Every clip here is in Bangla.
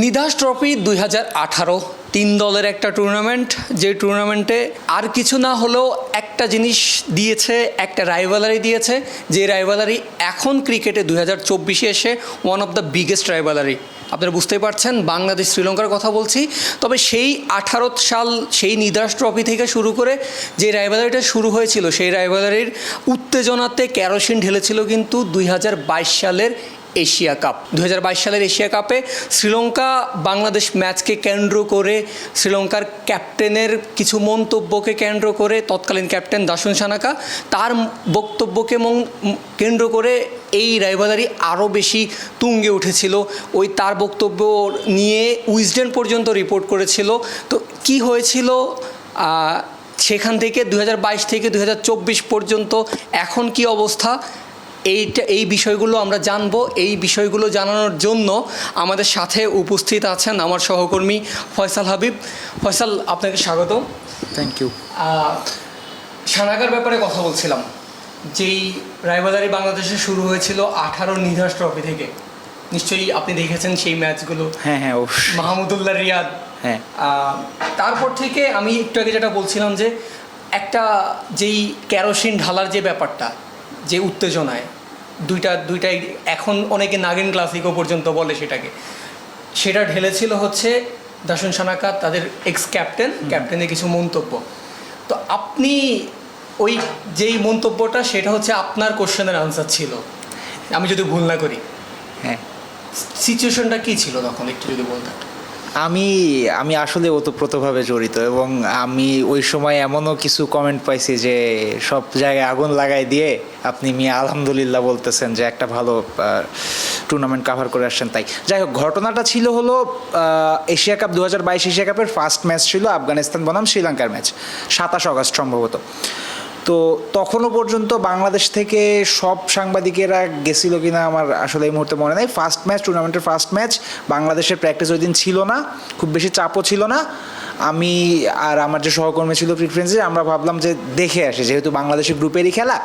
নিধাস ট্রফি দুই আঠারো, তিন দলের একটা টুর্নামেন্ট যে টুর্নামেন্টে আর কিছু না হলেও একটা জিনিস দিয়েছে, একটা রাইভালারি দিয়েছে, যে রাইভালারি এখন ক্রিকেটে দুই হাজার চব্বিশে এসে one of the biggest rivalry আপনারা বুঝতেই পারছেন, বাংলাদেশ শ্রীলঙ্কার কথা বলছি। তবে সেই আঠারো সাল, সেই নিদাস ট্রফি থেকে শুরু করে যে রাইভালারিটা শুরু হয়েছিল, সেই রাইভালারির উত্তেজনাতে ক্যারোসিন ঢেলেছিল কিন্তু দুই হাজার বাইশ সালের এশিয়া কাপ। দু হাজার বাইশ সালের এশিয়া কাপে শ্রীলঙ্কা বাংলাদেশ ম্যাচকে কেন্দ্র করে শ্রীলঙ্কার ক্যাপ্টেনের কিছু মন্তব্যকে কেন্দ্র করে তৎকালীন ক্যাপ্টেন দাসুন সানাকা তার বক্তব্যকে কেন্দ্র করে এই রাইভালারি আরও বেশি তুঙ্গে উঠেছিল। ওই তার বক্তব্য নিয়ে উইজডেন পর্যন্ত রিপোর্ট করেছিল। তো কি হয়েছিল? সেখান থেকে দু হাজার বাইশ থেকে দু হাজার চব্বিশ পর্যন্ত এখন কি অবস্থা? এইটা এই বিষয়গুলো আমরা জানব। এই বিষয়গুলো জানানোর জন্য আমাদের সাথে উপস্থিত আছেন আমার সহকর্মী ফয়সাল হাবিব। ফয়সাল আপনাকে স্বাগত থ্যাংক ইউ সানাগার ব্যাপারে কথা বলছিলাম। যেই রাইভালারি বাংলাদেশে শুরু হয়েছিল আঠারো নিধাস ট্রফি থেকে। নিশ্চয়ই আপনি দেখেছেন সেই ম্যাচগুলো। হ্যাঁ হ্যাঁ অবশ্যই। মাহমুদুল্লাহ রিয়াদ। হ্যাঁ। তারপর থেকে আমি একটু আগে যেটা বলছিলাম যে একটা যেই ক্যারোসিন ঢালার যে ব্যাপারটা যে উত্তেজনায় দুইটা দুইটাই এখন অনেকে নাগিন ক্লাসিকও পর্যন্ত বলে সেটাকে। সেটা ঢেলেছিল হচ্ছে দাসুন সানাকা তাদের এক্স ক্যাপ্টেন ক্যাপ্টেনের কিছু মন্তব্য। তো আপনি ওই যেই মন্তব্যটা সেটা হচ্ছে আপনার কোশ্চেনের আনসার ছিল। আমি যদি ভুল না করি। হ্যাঁ। সিচুয়েশনটা কী ছিল তখন একটু যদি বলতেন? আমি আমি আসলে ওতপ্রোতভাবে জড়িত এবং আমি ওই সময় এমনও কিছু কমেন্ট পাইছি যে সব জায়গায় আগুন লাগাই দিয়ে আপনি মিয়া আলহামদুলিল্লাহ বলতেছেন যে একটা ভালো টুর্নামেন্ট কাভার করে আসছেন তাই। যাই হোক, ঘটনাটা ছিল হলো এশিয়া কাপ দু হাজার বাইশ এশিয়া কাপের ফার্স্ট ম্যাচ ছিল আফগানিস্তান বনাম শ্রীলঙ্কার ম্যাচ সাতাশ আগস্ট সম্ভবত। তো তখনও পর্যন্ত বাংলাদেশ থেকে সব সাংবাদিকেরা গেছিল কিনা আমার আসলে এই মুহূর্তে মনে নেই। ফার্স্ট ম্যাচ টুর্নামেন্টের ফার্স্ট ম্যাচ বাংলাদেশের প্র্যাকটিস ওই দিন ছিল না, খুব বেশি চাপও ছিল না। আমি আর আমার যে সহকর্মী ছিল প্রিফারেন্সে আমরা ভাবলাম যে দেখে আসি, যেহেতু বাংলাদেশের গ্রুপেরই খেলা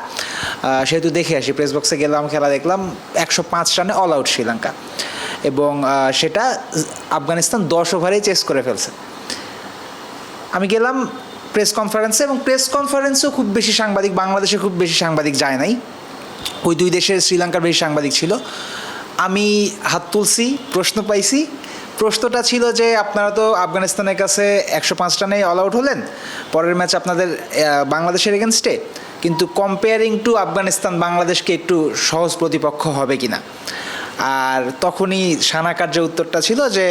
সেহেতু দেখে আসি। প্রেস বক্সে গেলাম, খেলা দেখলাম, একশো পাঁচ রানে অল আউট শ্রীলঙ্কা। এবং সেটা আফগানিস্তান দশ ওভারেই চেস করে ফেলছে। আমি গেলাম প্রেস কনফারেন্সে এবং প্রেস কনফারেন্সেও খুব বেশি সাংবাদিক, বাংলাদেশে খুব বেশি সাংবাদিক যায় নাই। ওই দুই দেশের শ্রীলঙ্কার বেশি সাংবাদিক ছিল। আমি হাত তুলছি, প্রশ্ন পাইছি। প্রশ্নটা ছিল যে, আপনারা তো আফগানিস্তানের কাছে একশো পাঁচ রানে অল আউট হলেন। পরের ম্যাচ আপনাদের বাংলাদেশের এগেনস্টে কিন্তু কম্পেয়ারিং টু আফগানিস্তান, বাংলাদেশকে একটু সহজ প্রতিপক্ষ হবে কিনা। আর তখনই সানাকার যে উত্তরটা ছিল যে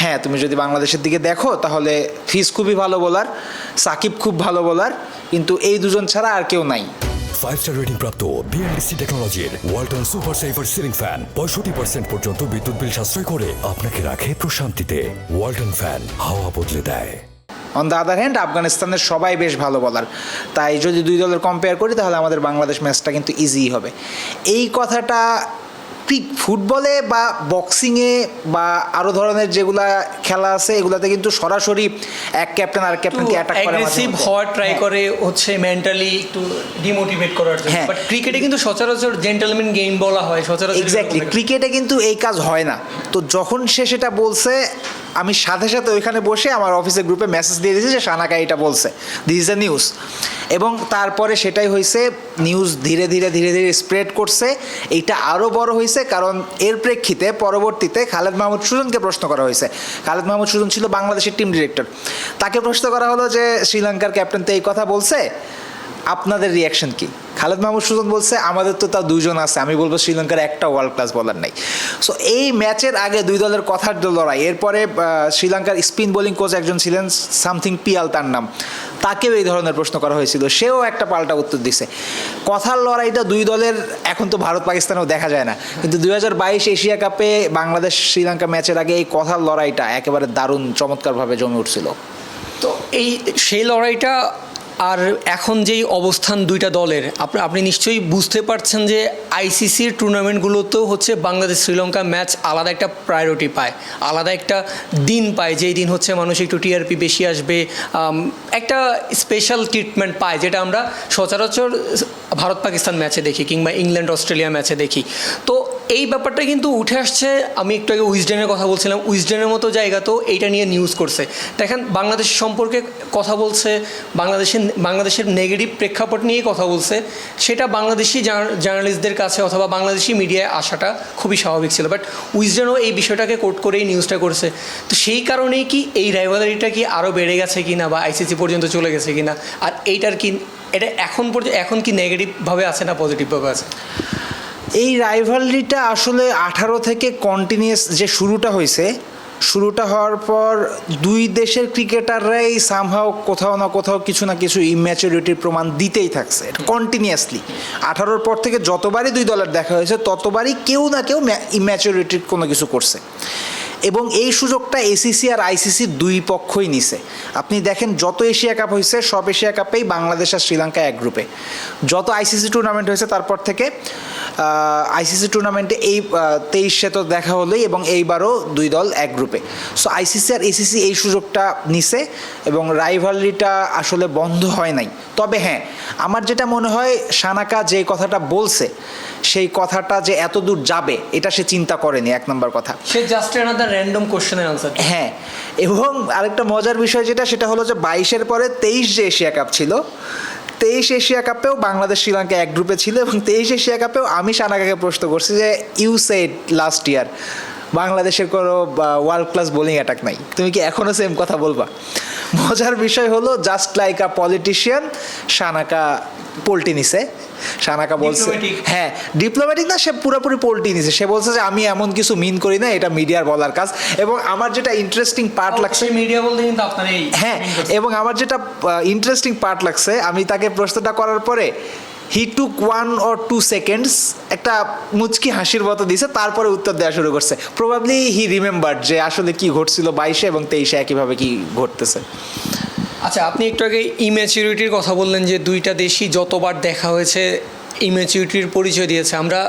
হ্যাঁ তুমি যদি বাংলাদেশের দিকে দেখো তাহলে ফিজ খুবই ভালো বোলার সাকিব খুব ভালো বোলার কিন্তু এই দুজন ছাড়া আর কেউ নাই। ফাইভ স্টার রেটিং প্রাপ্ত বিএনডিসি টেকনোলজির Walton super saver ceiling fan পঁয়ষট্টি পার্সেন্ট পর্যন্ত বিদ্যুৎ বিল সাশ্রয় করে আপনাকে রাখে প্রশান্তিতে। ওয়ালটন ফ্যান হাওয়া বদলে দেয়। অন দ্য আদার হ্যান্ড আফগানিস্তানের সবাই বেশ ভালো বলার। তাই যদি দুই দলের কম্পেয়ার করি তাহলে আমাদের বাংলাদেশ ম্যাচটা কিন্তু ইজি হবে। এই কথাটা ক্রিক ফুটবলে বা বক্সিংয়ে বা আরও ধরনের যেগুলা খেলা আছে এগুলাতে কিন্তু সরাসরি এক ক্যাপ্টেন আর ক্যাপ্টেনকে অ্যাটাক করে অ্যাগ্রেসিভ হওয়ার ট্রাই হ্যাঁ। করে হচ্ছে মেন্টালি একটু ডিমোটিভেট করার জন্য। হ্যাঁ। বাট ক্রিকেটে কিন্তু সচরাচর জেন্টলম্যান গেম বলা হয় সচরাচর এক্স্যাক্টলি ক্রিকেটে কিন্তু এই কাজ হয় না। তো যখন সে সেটা বলছে আমি সাথে সাথে ওইখানে বসে আমার অফিসের গ্রুপে মেসেজ দিয়ে দিয়েছি যে সানাকা এটা বলছে। দিস ইজ দ্য নিউজ এবং তারপরে সেটাই হয়েছে নিউজ ধীরে ধীরে ধীরে ধীরে স্প্রেড করছে। এইটা আরও বড় হয়েছে কারণ এর প্রেক্ষিতে পরবর্তীতে খালেদ মাহমুদ সুজনকে প্রশ্ন করা হয়েছে খালেদ মাহমুদ সুজন ছিল বাংলাদেশের টিম ডিরেক্টর তাকে প্রশ্ন করা হলো যে শ্রীলঙ্কার ক্যাপ্টেন তো এই কথা বলছে আপনাদের রিয়াকশন কি? খালেদ মাহমুদ সুজন বলছে, আমাদের তো তাও দুজন আছে, আমি বলব শ্রীলঙ্কার একটা ওয়ার্ল্ড ক্লাস বলার নাই। সো এই ম্যাচের আগে দুই দলের কথার লড়াই, এরপরে শ্রীলঙ্কার স্পিন বোলিং কোচ একজন ছিলেন সামথিং পিয়াল তার নাম। তাকেও এই ধরনের প্রশ্ন করা হয়েছিল, সেও একটা পাল্টা উত্তর দিছে। কথার লড়াইটা দুই দলের, এখন তো ভারত পাকিস্তানেও দেখা যায় না। কিন্তু দুই হাজার বাইশ এশিয়া কাপে বাংলাদেশ শ্রীলঙ্কা ম্যাচের আগে এই কথার লড়াইটা একেবারে দারুণ, চমৎকারভাবে জমে উঠছিল। তো এই, সেই লড়াইটা আর এখন যেই অবস্থান দুইটা দলের, আপনি আপনি নিশ্চয়ই বুঝতে পারছেন যে আইসিসির টুর্নামেন্টগুলোতেও হচ্ছে বাংলাদেশ শ্রীলঙ্কা ম্যাচ আলাদা একটা প্রায়োরিটি পায়, আলাদা একটা দিন পায়। যেই দিন হচ্ছে মানুষ একটু টিআরপি বেশি আসবে একটা স্পেশাল ট্রিটমেন্ট পায়, যেটা আমরা সচরাচর ভারত পাকিস্তান ম্যাচে দেখি কিংবা ইংল্যান্ড অস্ট্রেলিয়া ম্যাচে দেখি। তো এই ব্যাপারটা কিন্তু উঠে আসছে, আমি একটু আগে উইজডেনের কথা বলছিলাম, উইজডেনের মতো জায়গা তো এইটা নিয়ে নিউজ করছে। দেখেন, বাংলাদেশ সম্পর্কে কথা বলছে, বাংলাদেশের বাংলাদেশের নেগেটিভ প্রেক্ষাপট নিয়ে কথা বলছে, সেটা বাংলাদেশি জার্নালিস্টদের কাছে অথবা বাংলাদেশি মিডিয়ায় আসাটা খুবই স্বাভাবিক ছিল। বাট উইজডেনও এই বিষয়টাকে কোট করেই নিউজটা করছে। তো সেই কারণেই কি এই রাইভালারিটা কি আরও বেড়ে গেছে কি না বা আইসিসি পর্যন্ত চলে গেছে কি না আর এইটার কি এটা এখন পর্যন্ত, এখন কি নেগেটিভভাবে আছে না পজিটিভভাবে আছে? এই রাইভালরিটা আসলে আঠারো থেকে কন্টিনিউয়াস যে শুরুটা হয়েছে, শুরুটা হওয়ার পর দুই দেশের ক্রিকেটাররাই সামহাও কোথাও না কোথাও কিছু না কিছু ইম্যাচুরিটির প্রমাণ দিতেই থাকছে, এটা কন্টিনিউয়াসলি আঠারোর পর থেকে যতবারই দুই দলের দেখা হয়েছে, ততবারই কেউ না কেউ ইম্যাচুরিটির কোনো কিছু করছে। এবং এই সুযোগটা এসিসি আর আইসিসির দুই পক্ষই নিছে। আপনি দেখেন, যত এশিয়া কাপ হয়েছে সব এশিয়া কাপেই বাংলাদেশ আর শ্রীলঙ্কা এক গ্রুপে যত আইসিসি টুর্নামেন্ট হয়েছে, তারপর থেকে আইসিসি টুর্নামেন্টে এই তেইশে তো দেখা হলোই এবং এইবারও দুই দল এক গ্রুপে সো আইসিসি আর এসিসি এই সুযোগটা নিছে এবং রাইভালরিটা আসলে বন্ধ হয় নাই। তবে হ্যাঁ আমার যেটা মনে হয় সানাকা যে কথাটা বলছে সেই কথাটা যে এত দূর যাবে এটা সে চিন্তা করেনি এক নম্বর কথা। সে জাস্ট অ্যানাদার র্যান্ডম কোশ্চেনের আনসার হ্যাঁ এবং আরেকটা মজার বিষয় যেটা সেটা হলো যে বাইশের পরে তেইশ যে এশিয়া কাপ ছিল তেইশ এশিয়া কাপেও বাংলাদেশ শ্রীলঙ্কা এক গ্রুপে ছিল এবং তেইশ এশিয়া কাপেও আমি সানাকাকে প্রশ্ন করছি যে ইউ সেট লাস্ট ইয়ার বাংলাদেশের কোনো ওয়ার্ল্ড ক্লাস বোলিং অ্যাটাক নাই। তুমি কি এখনও সেম কথা বলবা? মজার বিষয় হলো just like a politician Shanaka poultry নিছে। সানাকা বলছে হ্যাঁ ডিপ্লোম্যাটিক না সে পুরোপুরি পোল্টি নিছে। সে বলছে যে আমি এমন কিছু মিন করি না এটা মিডিয়ার বলার কাজ। এবং আমার যেটা ইন্টারেস্টিং পার্ট লাগছে মিডিয়া বলতে কিন্তু আপনার এই হ্যাঁ এবং আমার যেটা ইন্টারেস্টিং পার্ট লাগছে আমি তাকে প্রশ্নটা করার পরে he took one or two seconds একটা মুচকি হাসির মতো দিছে তারপরে উত্তর দেওয়া শুরু করছে। প্রবাবলি হি রিমেম্বার যে আসলে কি ঘটছিল বাইশে এবং তেইশে একইভাবে কি ঘটতেছে। আচ্ছা আপনি একটু আগে ইম্যাচিউরিটির কথা বললেন যে দুইটা দেশই যতবার দেখা হয়েছে ইম্যাচিউরিটির পরিচয় দিয়েছে। আমরা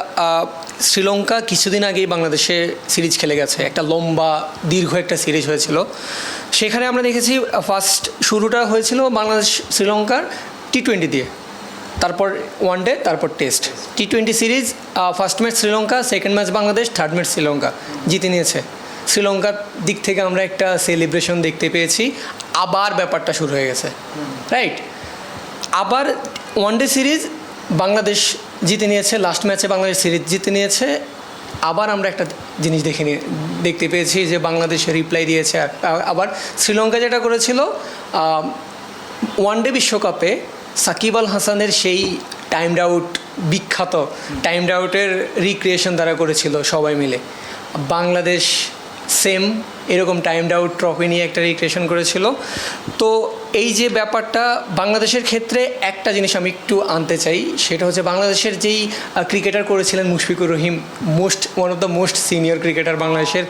শ্রীলঙ্কা কিছুদিন আগেই বাংলাদেশে সিরিজ খেলে গেছে। একটা লম্বা, দীর্ঘ একটা সিরিজ হয়েছিল। সেখানে আমরা দেখেছি ফার্স্ট শুরুটা হয়েছিল বাংলাদেশ শ্রীলঙ্কার টি টোয়েন্টি দিয়ে। তারপর ওয়ান ডে তারপর test T twenty series first match Sri Lanka second match Bangladesh third match Sri Lanka জিতে নিয়েছে। শ্রীলঙ্কার দিক থেকে আমরা একটা সেলিব্রেশন দেখতে পেয়েছি। আবার ব্যাপারটা শুরু হয়ে গেছে। রাইট আবার ওয়ান ডে সিরিজ বাংলাদেশ জিতে নিয়েছে লাস্ট ম্যাচে বাংলাদেশ সিরিজ জিতে নিয়েছে। আবার আমরা একটা জিনিস দেখে নিয়ে দেখতে পেয়েছি যে বাংলাদেশ রিপ্লাই দিয়েছে। আবার শ্রীলঙ্কা যেটা করেছিল ওয়ান ডে বিশ্বকাপে সাকিব আল হাসানের সেই টাইমড আউট বিখ্যাত টাইমড আউটের রিক্রিয়েশন তারা করেছিল সবাই মিলে। বাংলাদেশ সেম এরকম টাইমড আউট ট্রফি নিয়ে একটা রিক্রিয়েশন করেছিল। তো এই যে ব্যাপারটা, বাংলাদেশের ক্ষেত্রে একটা জিনিস আমি একটু আনতে চাই, সেটা হচ্ছে বাংলাদেশের যেই ক্রিকেটার করেছিলেন Mushfiqur Rahim most one of the most senior cricketer বাংলাদেশের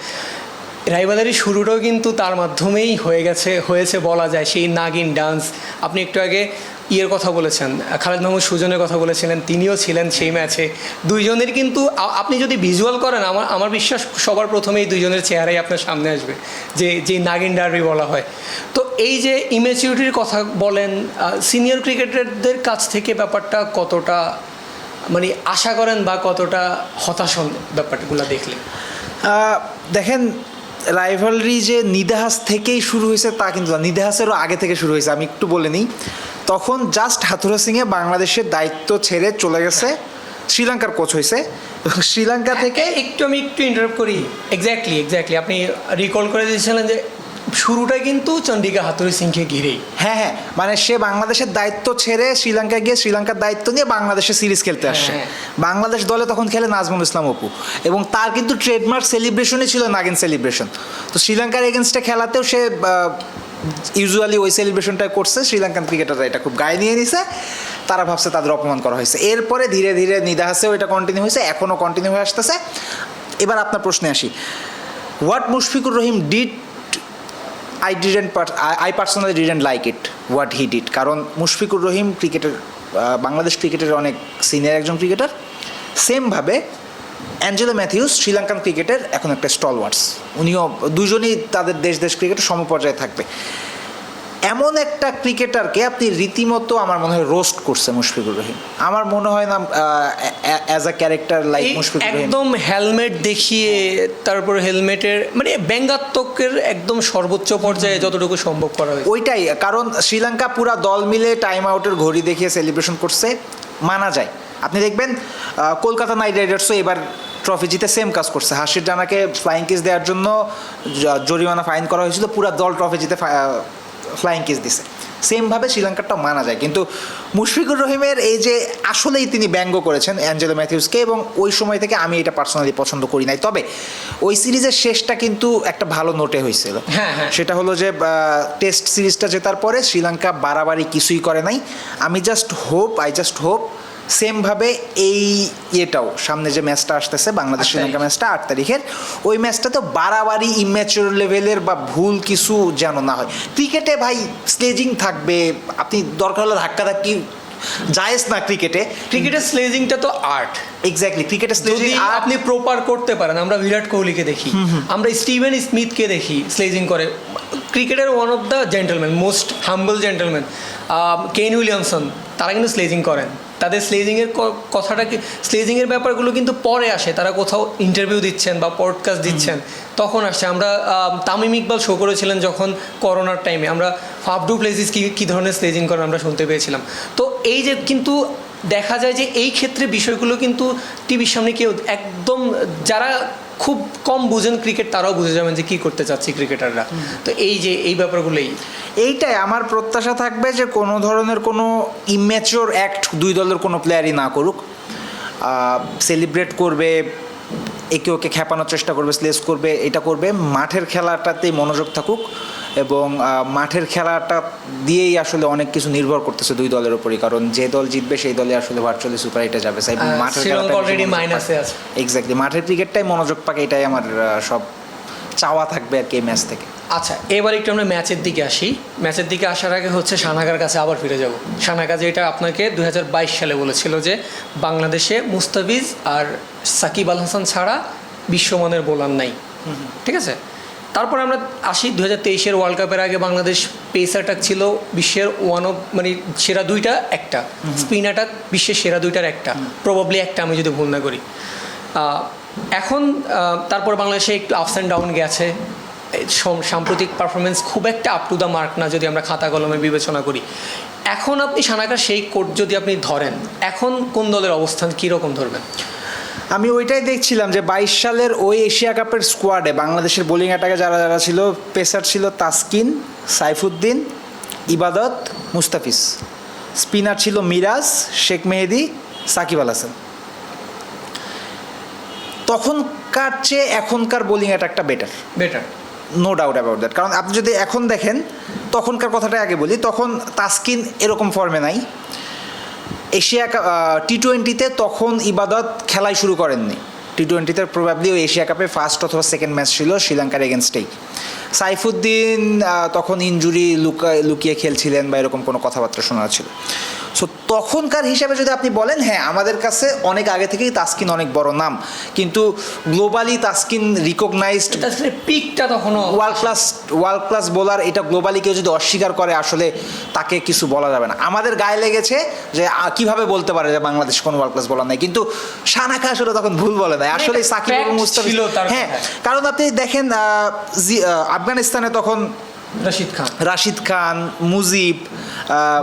রাইভালারি শুরুটাও কিন্তু তার মাধ্যমেই হয়ে গেছে, হয়েছে বলা যায়। সেই নাগিন ডান্স। আপনি একটু আগে ইয়ের কথা বলেছেন, খালেদ মাহমুদ সুজনের কথা বলেছিলেন, তিনিও ছিলেন সেই ম্যাচে। দুইজনের কিন্তু আপনি যদি ভিজুয়াল করেন, আমার আমার বিশ্বাস সবার প্রথমেই দুইজনের চেহারাই আপনার সামনে আসবে, যে যে নাগিন ডার্বি বলা হয়। তো এই যে ইমেচিউরিটির কথা বলেন সিনিয়র ক্রিকেটারদের কাছ থেকে ব্যাপারটা কতটা মানে আশা করেন বা কতটা হতাশ হন ব্যাপারগুলো দেখলে? দেখেন রাইভালরি যে নিদাহাস থেকেই শুরু হয়েছে তা কিন্তু না। নিদাহাসেরও আগে থেকে শুরু হয়েছে আমি একটু বলে নিই। তখন জাস্ট হাথুরা সিংয়ে বাংলাদেশের দায়িত্ব ছেড়ে চলে গেছে শ্রীলঙ্কার কোচ হয়েছে। শ্রীলঙ্কা থেকে থেকে একটু আমি একটু ইন্টারাপ্ট করি। এক্স্যাক্টলি এক্স্যাক্টলি আপনি রিকল করে দিয়েছিলেন যে শুরুটা কিন্তু চন্ডিকা হাতুরি সিংকে ঘিরেই। হ্যাঁ হ্যাঁ মানে সে বাংলাদেশের দায়িত্ব ছেড়ে শ্রীলঙ্কা গিয়ে শ্রীলঙ্কার দায়িত্ব নিয়ে বাংলাদেশে সিরিজ খেলতে আসছে। হ্যাঁ। বাংলাদেশ দলে তখন খেলে নাজমুল ইসলাম অপু। এবং তার কিন্তু ট্রেডমার্ক সেলিব্রেশনই ছিল নাগিন সেলিব্রেশন। তো শ্রীলঙ্কার এগেনস্টে খেলাতেও সে ইউজুয়ালি ওই সেলিব্রেশনটা করছে। শ্রীলঙ্কান ক্রিকেটাররা এটা খুব গায়ে নিয়ে নিছে। তারা ভাবছে তাদের অপমান করা হয়েছে। এরপরে ধীরে ধীরে নিদাহাসেও এটা কন্টিনিউ হয়েছে এখনও কন্টিনিউ হয়ে আসতেছে। এবার আপনার প্রশ্নে আসি। What Mushfiqur Rahim did I didn't I personally didn't like it what he did কারণ মুশফিকুর রহিম ক্রিকেটের বাংলাদেশ ক্রিকেটের অনেক সিনিয়র একজন ক্রিকেটার। সেমভাবে অ্যাঞ্জেলো ম্যাথিউস শ্রীলঙ্কান ক্রিকেটের এখন একটা স্টলওয়ার্স উনিও দুজনেই তাদের দেশ দেশ ক্রিকেটের সমপর্যায়ে থাকবে। এমন একটা ক্রিকেটারকে আপনি রীতিমতো আমার মনে হয় রোস্ট করছে মুশফিকুর রহিম। আমার মনে হয় না as a character like Mushfiqur Rahim. একদম হেলমেট দেখিয়ে তারপর হেলমেটের মানে ব্যঙ্গাত্মকের একদম সর্বোচ্চ পর্যায়ে যতটুকু সম্ভব করা হয়েছে। ওইটাই কারণ শ্রীলঙ্কা পুরা দল মিলে টাইম আউটের ঘড়ি দেখিয়ে সেলিব্রেশন করছে মানা যায়। আপনি দেখবেন কলকাতা নাইট রাইডার্সও এবার ট্রফি জিতে সেম কাজ করছে। হাসির ডানাকে ফ্লাইং কিস দেওয়ার জন্য জরিমানা ফাইন করা হয়েছিল পুরা দল ট্রফি জিতে ফ্লাইং কিস দিছে। সেমভাবে শ্রীলঙ্কারটাও মানা যায় কিন্তু মুশফিকুর রহিমের এই যে আসলেই তিনি ব্যঙ্গ করেছেন অ্যাঞ্জেলো ম্যাথিউসকে এবং ওই সময় থেকে আমি এটা পার্সোনালি পছন্দ করি নাই। তবে ওই সিরিজের শেষটা কিন্তু একটা ভালো নোটে হয়েছিল। হ্যাঁ, হ্যাঁ। সেটা হলো যে টেস্ট সিরিজটা জেতার পরে শ্রীলঙ্কা বাড়াবাড়ি কিছুই করে নাই। আমি just hope I just hope সেমভাবে এই ইয়েটাও সামনে যে ম্যাচটা আসতেছে বাংলাদেশ শ্রীলঙ্কা ম্যাচটা আট তারিখের ওই ম্যাচটা তো বাড়াবাড়ি ইম্যাচুর লেভেলের বা ভুল কিছু যেন না হয়। ক্রিকেটে ভাই স্লেজিং থাকবে আপনি দরকার হলে ধাক্কা ধাক্কি জায়েজ না ক্রিকেটে। ক্রিকেটের স্লেজিংটা তো আর্ট এক্স্যাক্টলি ক্রিকেটের স্লেজিং আপনি প্রপার করতে পারেন আমরা বিরাট কোহলিকে দেখি আমরা স্টিভেন স্মিথকে দেখি স্লেজিং করে। ক্রিকেটের one of the gentleman most humble gentleman Kane Williamson তারা কিন্তু স্লেজিং করেন। তাদের স্লেজিংয়ের কথাটা কি স্লেজিংয়ের ব্যাপারগুলো কিন্তু পরে আসে তারা কোথাও ইন্টারভিউ দিচ্ছেন বা পডকাস্ট দিচ্ছেন তখন আসছে আমরা তামিম ইকবাল শো করেছিলেন যখন করোনার টাইমে আমরা ফাফডু প্লেসিস কী কী ধরনের স্লেজিং করেন আমরা শুনতে পেয়েছিলাম। তো এই যে কিন্তু দেখা যায় যে এই ক্ষেত্রে বিষয়গুলো কিন্তু টিভির সামনে কেউ একদম যারা খুব কম বুঝেন ক্রিকেট, তারাও বুঝে যাবেন যে কি করতে চাচ্ছি ক্রিকেটাররা। তো এই যে, এই ব্যাপারগুলোই এইটাই, আমার প্রত্যাশা থাকবে যে কোনো ধরনের কোনো ইম্যাচিওর অ্যাক্ট দুই দলের কোনো প্লেয়ারই না করুক। সেলিব্রেট করবে, একে ওকে খেপানোর চেষ্টা করবে স্লেস করবে, এটা করবে। মাঠের খেলাটাতেই মনোযোগ থাকুক। এবং মাঠের খেলাটা দিয়েই আসলে অনেক কিছু নির্ভর করতেছে দুই দলের উপরই। কারণ যে দল জিতবে সেই দলে আসলে ভার্চুয়ালি সুপার হিটে যাবে। মাঠের already minus আছে। এক্স্যাক্টলি মাঠের ক্রিকেটটাই মনোযোগ পাকে এটাই আমার সব চাওয়া থাকবে আর কি এই ম্যাচ থেকে। আচ্ছা এবার একটু আমরা ম্যাচের দিকে আসি। ম্যাচের দিকে আসার আগে হচ্ছে সানাগার কাছে আবার ফিরে যাব। সানাগা যেটা আপনাকে দুই হাজার বাইশ সালে বলেছিল যে বাংলাদেশে মুস্তাফিজ আর সাকিব আল হাসান ছাড়া বিশ্বমানের বোলার নাই। ঠিক আছে? তারপর আমরা আসি দু হাজার তেইশের ওয়ার্ল্ড কাপের আগে বাংলাদেশ পেস অ্যাটাক ছিল বিশ্বের ওয়ান অফ মানে সেরা দুইটা একটা। স্পিন অ্যাটাক বিশ্বের সেরা দুইটার একটা। প্রবাবলি একটা আমি যদি ভুল না করি। এখন তারপর বাংলাদেশে একটু আপস অ্যান্ড ডাউন গেছে। সাম্প্রতিক পারফরমেন্স খুব একটা আপ টু দ্য মার্ক না যদি আমরা খাতা কলমে বিবেচনা করি। এখন আপনি সানাকার সেই কোড যদি আপনি ধরেন এখন কোন দলের অবস্থান কীরকম ধরবেন? আমি ওইটাই দেখছিলাম যে বাইশ সালের ওই এশিয়া কাপের স্কোয়াডে বাংলাদেশের বোলিং অ্যাটাকে যারা যারা ছিল পেসার ছিল তাসকিন সাইফুদ্দিন ইবাদত মুস্তাফিজ। স্পিনার ছিল মিরাজ শেখ মেহেদি সাকিব আল হাসান। তখনকার চেয়ে এখনকার bowling অ্যাটাকটা better better no doubt about that কারণ আপনি যদি এখন দেখেন তখনকার কথাটা আগে বলি তখন তাসকিন এরকম ফর্মে নাই। এশিয়া টি টোয়েন্টিতে তখন ইবাদত খেলাই শুরু করেননি। টি টোয়েন্টিতে প্রবাবলি ওই এশিয়া কাপে ফার্স্ট অথবা সেকেন্ড ম্যাচ ছিল শ্রীলঙ্কার এগেনস্টেই সাইফুদ্দিন তখন ইনজুরি লুকা লুকিয়ে খেলছিলেন বা এরকম কোনো কথাবার্তা শোনা ছিল। সো তখনকার হিসাবে যদি আপনি বলেন হ্যাঁ আমাদের কাছে অনেক আগে থেকেই তাসকিন অনেক বড় নাম। কিন্তু গ্লোবালি তাসকিন রিকগনাইজড পিকটা তখনও world class world class bowler এটা গ্লোবালি কেউ যদি অস্বীকার করে আসলে তাকে কিছু বলা যাবে না। আমাদের গায়ে লেগেছে যে কীভাবে বলতে পারে যে বাংলাদেশ কোনো ওয়ার্ল্ড ক্লাস বোলার নাই। কিন্তু সানাকা আসলে তখন ভুল বলে দেয় আসলে সাকিব এবং মুস্তাফিজ হ্যাঁ কারণ আপনি দেখেন আফগানিস্তানে তখন রাশিদ খান। রাশিদ খান মুজিব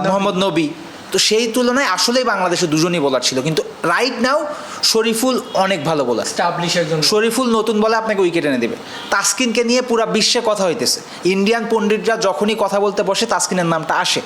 মোহাম্মদ নবী। তো সেই তুলনায় আসলেই বাংলাদেশে দুজনই বোলার ছিল। কিন্তু রাইট নাও শরীফুল অনেক ভালো বোলার স্টাবলিশ একজন শরীফুল নতুন বলে আপনাকে উইকেট এনে দেবে। তাসকিনকে নিয়ে পুরা বিশ্বে কথা হইতেছে। ইন্ডিয়ান পণ্ডিতরা যখনই কথা বলতে বসে তাসকিনের নামটা আসে।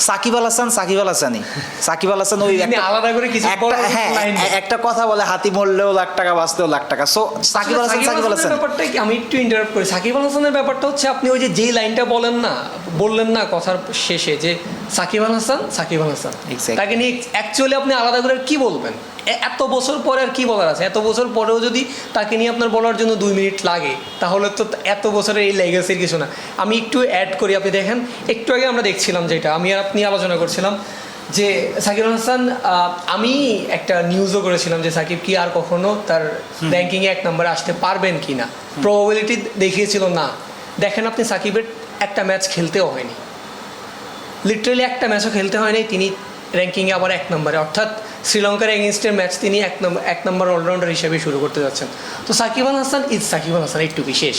সাকিব আল হাসান সাকিব আল হাসানই। সাকিব আল হাসান ওই আলাদা করে কিছু একটা- হ্যাঁ একটা কথা বলে হাতি মরলেও লাখ টাকা বাঁচতেও লাখ টাকা। সো সাকিব আল হাসান সাকিব আল হাসান। ব্যাপারটা কি- আমি একটু ইন্টারাপ্ট করি। সাকিব আল হাসানের ব্যাপারটা হচ্ছে আপনি ওই যে যেই লাইনটা বলেন না বললেন না কথার শেষে যে সাকিব আল হাসান সাকিব আল হাসান. তাকে নিয়ে অ্যাকচুয়ালি আপনি আলাদা করে কি বলবেন? এত বছর পরে আর কি বলার আছে? এত বছর পরেও যদি তাকে নিয়ে আপনার বলার জন্য দুই মিনিট লাগে তাহলে তো এত বছরের এই লেগেসির কিছু না। আমি একটু অ্যাড করি আপনি দেখেন একটু আগে আমরা দেখছিলাম যেটা আমি আর আপনি আলোচনা করছিলাম যে সাকিব হাসান আমি একটা নিউজও করেছিলাম যে সাকিব কি আর কখনো তার র্যাঙ্কিংয়ে এক নম্বরে আসতে পারবেন কি না প্রবাবিলিটি দেখিয়েছিল না। দেখেন আপনি সাকিবের একটা ম্যাচ খেলতেও হয়নি। লিটারেলি একটা ম্যাচও খেলতে হয় নাই তিনি র্যাঙ্কিংয়ে আবার এক নম্বরে। অর্থাৎ শ্রীলঙ্কার এগেনস্টের ম্যাচ তিনি এক নম্বর এক নম্বর অলরাউন্ডার হিসেবে শুরু করতে যাচ্ছেন। তো সাকিব আল হাসান ইজ সাকিব আল হাসান একটু বিশেষ।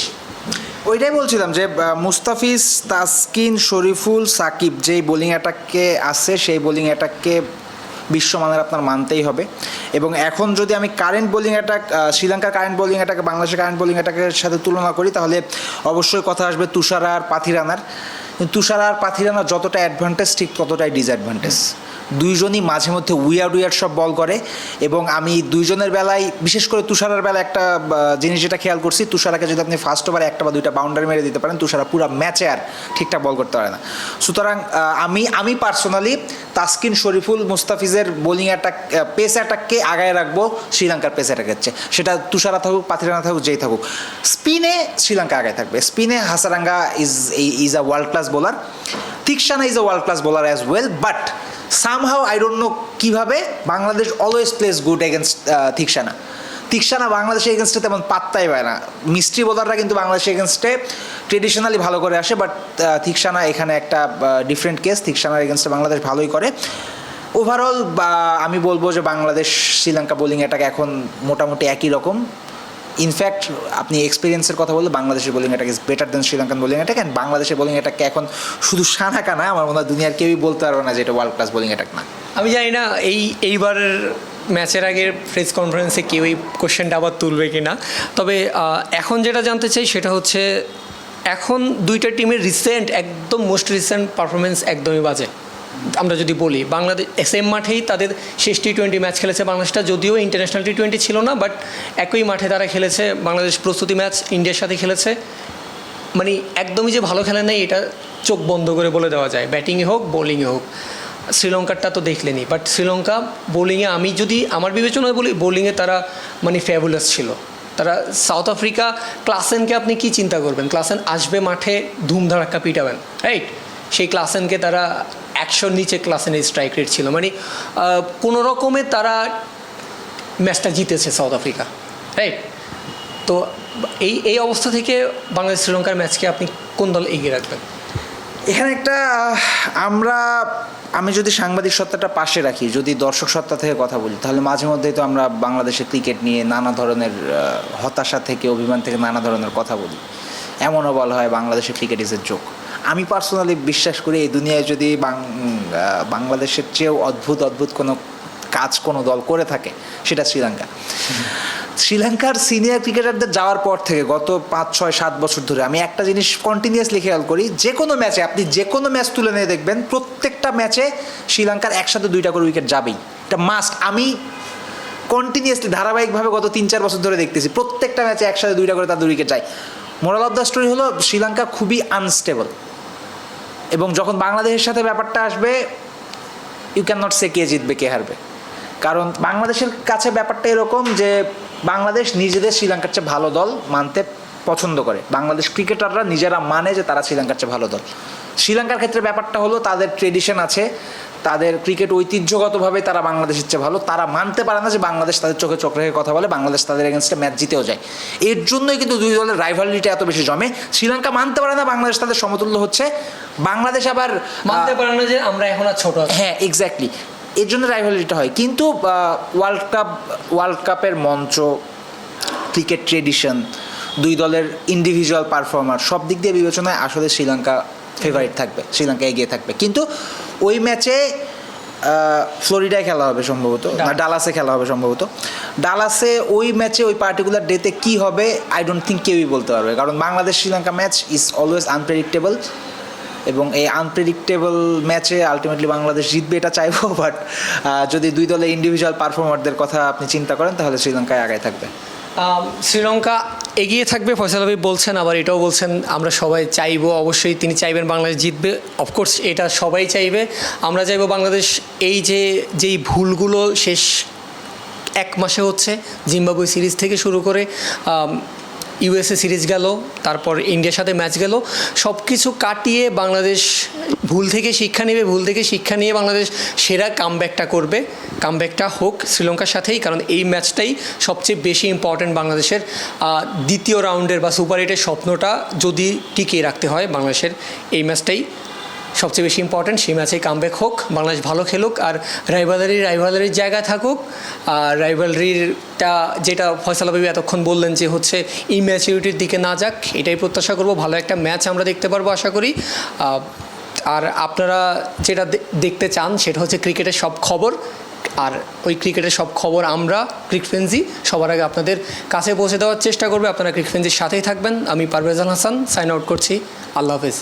ওইটাই বলছিলাম যে মুস্তাফিজ, তাসকিন, শরীফুল, সাকিব, যেই বোলিং অ্যাটাককে আছে, সেই বোলিং অ্যাটাককে বিশ্বমানের আপনার মানতেই হবে। এবং এখন যদি আমি কারেন্ট বোলিং অ্যাটাক শ্রীলঙ্কার কারেন্ট বোলিং অ্যাটাক বাংলাদেশের কারেন্ট বোলিং অ্যাটাকের সাথে তুলনা করি, তাহলে অবশ্যই কথা আসবে তুষার আর পাথিরানার। তুষার আর পাথিরানা যতটা অ্যাডভান্টেজ ঠিক ততটাই ডিসঅ্যাডভান্টেজ দুইজনই মাঝে মধ্যে উইয়ার্ড উইয়ার্ড সব বল করে এবং আমি দুইজনের বেলায়, বিশেষ করে তুষারের বেলায় একটা জিনিস যেটা খেয়াল করছি, তুষারাকে যদি আপনি ফার্স্ট ওভারে একটা বা দুইটা বাউন্ডারি মেরে দিতে পারেন, তুষারা পুরো ম্যাচে আর ঠিকঠাক বল করতে পারে না। সুতরাং আমি আমি পার্সোনালি তাসকিন, শরীফুল, মুস্তাফিজের বোলিং অ্যাটাক পেস অ্যাটাককে আগায় রাখব, শ্রীলঙ্কার পেস অ্যাটাকের চেয়ে। সেটা তুষারা থাকুক, পাথিরানা থাকুক, যেই থাকুক। স্পিনে শ্রীলঙ্কা আগায় থাকবে। স্পিনে Hasaranga is is a world class bowler Theekshana is a world class bowler as well but somehow I don't know কীভাবে, Bangladesh always plays good against Theekshana Theekshana বাংলাদেশের এগেনস্টে তেমন পাত্তাই পায় না। মিস্ট্রি বোলাররা কিন্তু বাংলাদেশের এগেনস্টে ট্রেডিশনালি ভালো করে আসে বাট তিকসানা এখানে একটা ডিফারেন্ট কেস তিকসানার এগেনস্টে বাংলাদেশ ভালোই করে। ওভারঅল আমি বলব যে বাংলাদেশ শ্রীলঙ্কা বোলিং এটাকে এখন মোটামুটি একই রকম। ইনফ্যাক্ট আপনি এক্সপিরিয়েন্সের কথা বললে বাংলাদেশের bowling attack is better than Sri Lankan bowling attack and বাংলাদেশের বোলিং অ্যাটাককে এখন শুধু সানাকা না, আমার মনে হয় দুনিয়ার কেউই বলতে পারবে না যে এটা ওয়ার্ল্ড ক্লাস বোলিং অ্যাটাক না। আমি জানি না এই, এইবারের ম্যাচের আগের প্রেস কনফারেন্সে কেউ এই কোশ্চেনটা আবার তুলবে কি না তবে এখন যেটা জানতে চাই সেটা হচ্ছে, এখন দুইটা টিমের রিসেন্ট একদম মোস্ট রিসেন্ট পারফরমেন্স একদমই বাজে। আমরা যদি বলি বাংলাদেশ এস মাঠেই তাদের শেষ টি টোয়েন্টি ম্যাচ খেলেছে বাংলাদেশটা, যদিও ইন্টারন্যাশনাল টি টোয়েন্টি ছিল না বাট একই মাঠে তারা খেলেছে, বাংলাদেশ প্রস্তুতি ম্যাচ ইন্ডিয়ার সাথে খেলেছে। মানে একদমই যে ভালো খেলে নেই, এটা চোখ বন্ধ করে বলে দেওয়া যায়। ব্যাটিংয়ে হোক বোলিংয়ে হোক। শ্রীলঙ্কারটা তো দেখলেনি বাট শ্রীলঙ্কা বোলিংয়ে আমি যদি আমার বিবেচনায় বলি বোলিংয়ে তারা মানে ফেবুলাস ছিল। তারা সাউথ আফ্রিকা ক্লাসেনকে আপনি কি চিন্তা করবেন? ক্লাসেন আসবে মাঠে, ধুমধাড়াক্কা পিটাবেন রাইট সেই ক্লাসেনকে তারা একশোর নিচে ক্লাসেনের স্ট্রাইক রেট ছিল। মানে কোনো রকমে তারা ম্যাচটা জিতেছে সাউথ আফ্রিকা রাইট তো এই এই অবস্থা থেকে বাংলাদেশ শ্রীলঙ্কার ম্যাচকে আপনি কোন দল এগিয়ে রাখবেন? এখানে একটা আমরা, আমি যদি সাংবাদিক সত্তাটা পাশে রাখি, যদি দর্শক সত্তা থেকে কথা বলি, তাহলে মাঝে মধ্যেই তো আমরা বাংলাদেশের ক্রিকেট নিয়ে নানা ধরনের হতাশা থেকে, অভিমান থেকে নানা ধরনের কথা বলি। এমনও বলা হয় বাংলাদেশের ক্রিকেট ইজ এ জোক আমি পার্সোনালি বিশ্বাস করি এই দুনিয়ায় যদি বাংলাদেশের চেয়েও অদ্ভুত অদ্ভুত কোনো কাজ কোনো দল করে থাকে, সেটা শ্রীলঙ্কা। শ্রীলঙ্কার সিনিয়র ক্রিকেটারদের যাওয়ার পর থেকে গত পাঁচ, ছয়, সাত বছর ধরে আমি একটা জিনিস কন্টিনিউয়াসলি খেয়াল করি, যে কোনো ম্যাচে, আপনি যে কোনো ম্যাচ তুলে নিয়ে দেখবেন, প্রত্যেকটা ম্যাচে শ্রীলঙ্কার একসাথে দুইটা করে উইকেট যাবেই। এটা মাস্ট আমি কন্টিনিউয়াসলি ধারাবাহিকভাবে গত তিন, চার বছর ধরে দেখতেছি, প্রত্যেকটা ম্যাচে একসাথে দুইটা করে তাদের উইকেট যায়। মোরাল অফ দ্য স্টোরি হলো, শ্রীলঙ্কা খুবই আনস্টেবল এবং যখন বাংলাদেশের সাথে ব্যাপারটা আসবে ইউ ক্যান নট সে কে জিতবে, কে হারবে। কারণ বাংলাদেশের কাছে ব্যাপারটা এরকম যে, বাংলাদেশ নিজেদের শ্রীলঙ্কার চেয়ে ভালো দল মানতে পছন্দ করে। বাংলাদেশ ক্রিকেটাররা নিজেরা মানে যে তারা শ্রীলঙ্কার চেয়ে ভালো দল। শ্রীলঙ্কার ক্ষেত্রে ব্যাপারটা হলো, তাদের ট্রেডিশন আছে তাদের ক্রিকেট ঐতিহ্যগতভাবে তারা বাংলাদেশের চেয়ে ভালো। তারা মানতে পারে না যে বাংলাদেশ তাদের চোখে চোখ রেখে কথা বলে বাংলাদেশ তাদের এগেনস্টে ম্যাচ জিতেও যায়। এর জন্যই কিন্তু দুই দলের রাইভালিটি এত বেশি জমে। শ্রীলঙ্কা মানতে পারে না বাংলাদেশ তাদের সমতুল্য হচ্ছে। বাংলাদেশ আবার মানতে পারে না যে আমরা এখন আর ছোট হ্যাঁ এক্স্যাক্টলি এর জন্য রাইভালিটিটা হয়। কিন্তু ওয়ার্ল্ড কাপ ওয়ার্ল্ড কাপের মঞ্চ ক্রিকেট ট্রেডিশন দুই দলের ইন্ডিভিজুয়াল পারফর্মার সব দিক দিয়ে বিবেচনায় আসলে শ্রীলঙ্কা ফেভারিট থাকবে শ্রীলঙ্কা এগিয়ে থাকবে। কিন্তু ওই ম্যাচে ফ্লোরিডায় খেলা হবে সম্ভবত না। ডালাসে খেলা হবে সম্ভবত। ডালাসে ওই ম্যাচে ওই পার্টিকুলার ডেতে কি হবে আই ডোন্ট থিঙ্ক কেউই বলতে পারবে। কারণ Bangladesh Sri Lanka match is always unpredictable এবং এই আনপ্রেডিক্টেবল ম্যাচে আলটিমেটলি বাংলাদেশ জিতবে এটা চাইব বাট যদি দুই দলের ইন্ডিভিজুয়াল পারফর্মারদের কথা আপনি চিন্তা করেন তাহলে শ্রীলঙ্কায় আগায় থাকবে। শ্রীলঙ্কা এগিয়ে থাকবে, ফয়সাল হাবিব বলছেন, আবার এটাও বলছেন, আমরা সবাই চাইব, অবশ্যই তিনি চাইবেন বাংলাদেশ জিতবে। অফকোর্স এটা সবাই চাইবে। আমরা চাইব বাংলাদেশ এই যে, যেই ভুলগুলো শেষ এক মাসে হচ্ছে, জিম্বাবুয়ে সিরিজ থেকে শুরু করে ইউএসএ সিরিজ গেল, তারপর ইন্ডিয়ার সাথে ম্যাচ গেল। সব কিছু কাটিয়ে বাংলাদেশ ভুল থেকে শিক্ষা নেবে, ভুল থেকে শিক্ষা নিয়ে বাংলাদেশ সেরা কামব্যাকটা করবে। কামব্যাকটা হোক শ্রীলঙ্কার সাথেই, কারণ এই ম্যাচটাই সবচেয়ে বেশি ইম্পর্ট্যান্ট বাংলাদেশের দ্বিতীয় রাউন্ডের বা সুপার এইটের স্বপ্নটা যদি টিকিয়ে রাখতে হয় বাংলাদেশের, এই ম্যাচটাই সবচেয়ে বেশি ইম্পর্ট্যান্ট সেই ম্যাচে কামব্যাক হোক, বাংলাদেশ ভালো খেলুক, আর রাইভালারি রাইভালারির জায়গায় থাকুক। আর রাইভালারিটা যেটা ফয়সালা বাবু এতক্ষণ বললেন যে হচ্ছে ইম্যাচিউরিটির দিকে না যাক, এটাই প্রত্যাশা করব। ভালো একটা ম্যাচ আমরা দেখতে পারব, আশা করি। আর আপনারা যেটা দেখতে চান, সেটা হচ্ছে ক্রিকেটের সব খবর। আর ওই ক্রিকেটের সব খবর আমরা ক্রিকফেন্সি সবার আগে আপনাদের কাছে পৌঁছে দেওয়ার চেষ্টা করবে। আপনারা ক্রিকফেন্সির সাথেই থাকবেন। আমি পারভেজ আল হাসান সাইন আউট করছি। আল্লাহ হাফেজ।